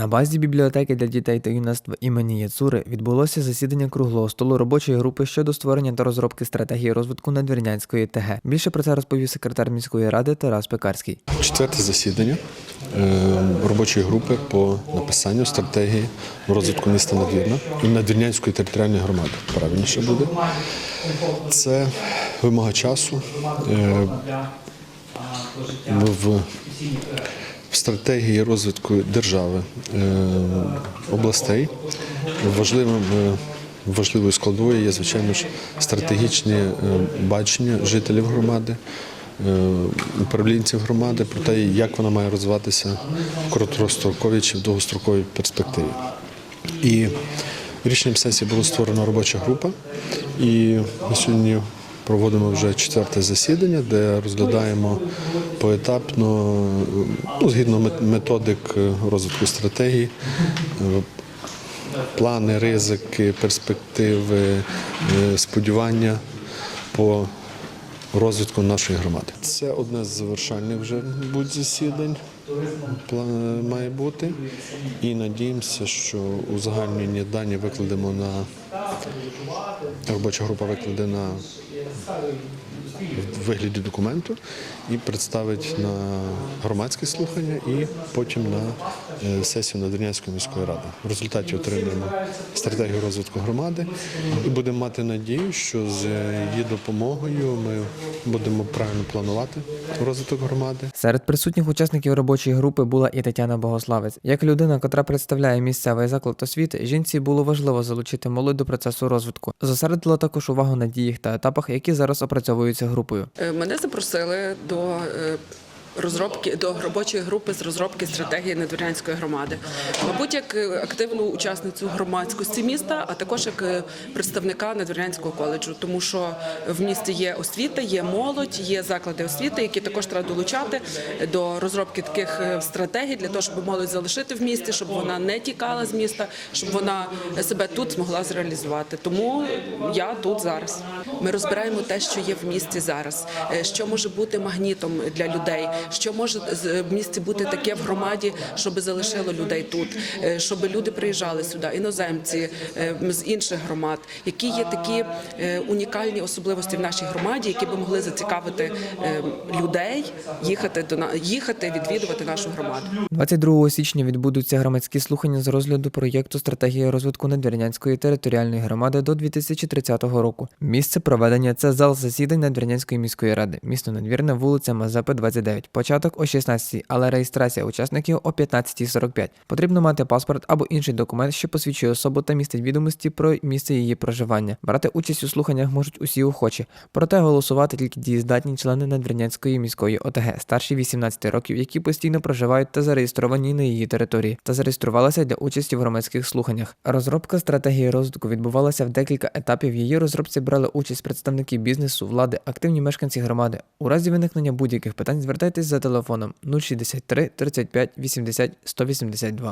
На базі бібліотеки для дітей та юнацтва імені Яцури відбулося засідання круглого столу робочої групи щодо створення та розробки стратегії розвитку Надвірнянської ТГ. Більше про це розповів секретар міської ради Тарас Пекарський. Четверте засідання е, робочої групи по написанню стратегії розвитку міста Надвірна і Надвірнянської територіальної громади. Правильніше буде. Це вимога часу. Е, В стратегії розвитку держави, е, областей важливим, е, важливою складовою є, звичайно ж, стратегічні е, бачення жителів громади, управлінців громади про те, як вона має розвиватися в короткостроковій чи в довгостроковій перспективі. І рішенням сесії була створена робоча група, і ми сьогодні проводимо вже четверте засідання, де розглядаємо поетапно, ну, згідно мет- методик е, розвитку стратегії, е, плани, ризики, перспективи, е, сподівання по розвитку нашої громади. Це одне з завершальних вже будь засідань пла- має бути. І надіємося, що узагальнені дані викладемо на робоча група викладе на в вигляді документу і представить на громадське слухання і потім на е, сесію Надвірнянської міської ради. В результаті отримаємо стратегію розвитку громади і будемо мати надію, що з її допомогою ми будемо правильно планувати розвиток громади. Серед присутніх учасників робочої групи була і Тетяна Богославець. Як людина, котра представляє місцевий заклад освіти, жінці було важливо залучити молодь до процесу розвитку. Зосередила також увагу на діях та етапах, які зараз опрацьовуються групою. Е, Мене запросили до е, розробки до робочої групи з розробки стратегії надвірнянської громади. Мабуть, як е, активну учасницю громадськості міста, а також як е, представника надвірнянського коледжу, тому що в місті є освіта, є молодь, є заклади освіти, які також треба долучати до розробки таких е, стратегій для того, щоб молодь залишити в місті, щоб вона не тікала з міста, щоб вона себе тут змогла зреалізувати. Тому я тут зараз. Ми розбираємо те, що є в місті зараз, що може бути магнітом для людей, що може з- в місті бути таке в громаді, щоб залишило людей тут, е, щоб люди приїжджали сюди, іноземці е, з інших громад, які є такі е, унікальні особливості в нашій громаді, які би могли зацікавити е, людей їхати до їхати, відвідувати нашу громаду. 22 січня відбудуться громадські слухання з розгляду проєкту стратегії розвитку Надвірнянської територіальної громади до 2030 року. Місце проведення це зал засідань Надвірнянської міської ради. Місто Надвірне, вулиця Мазепи, 29. Початок о 16, але реєстрація учасників о 15.45. Потрібно мати паспорт або інший документ, що посвідчує особу та містить відомості про місце її проживання. Брати участь у слуханнях можуть усі охочі, проте голосувати тільки дієздатні члени Надвірнянської міської ОТГ, старші 18 років, які постійно проживають та зареєстровані на її території, та зареєструвалися для участі в громадських слуханнях. Розробка стратегії розвитку відбувалася в декілька етапів. Її розробці брали участь представники бізнесу, влади, активні мешканці громади. У разі виникнення будь-яких питань звертайтесь за телефоном 063 35 80 182.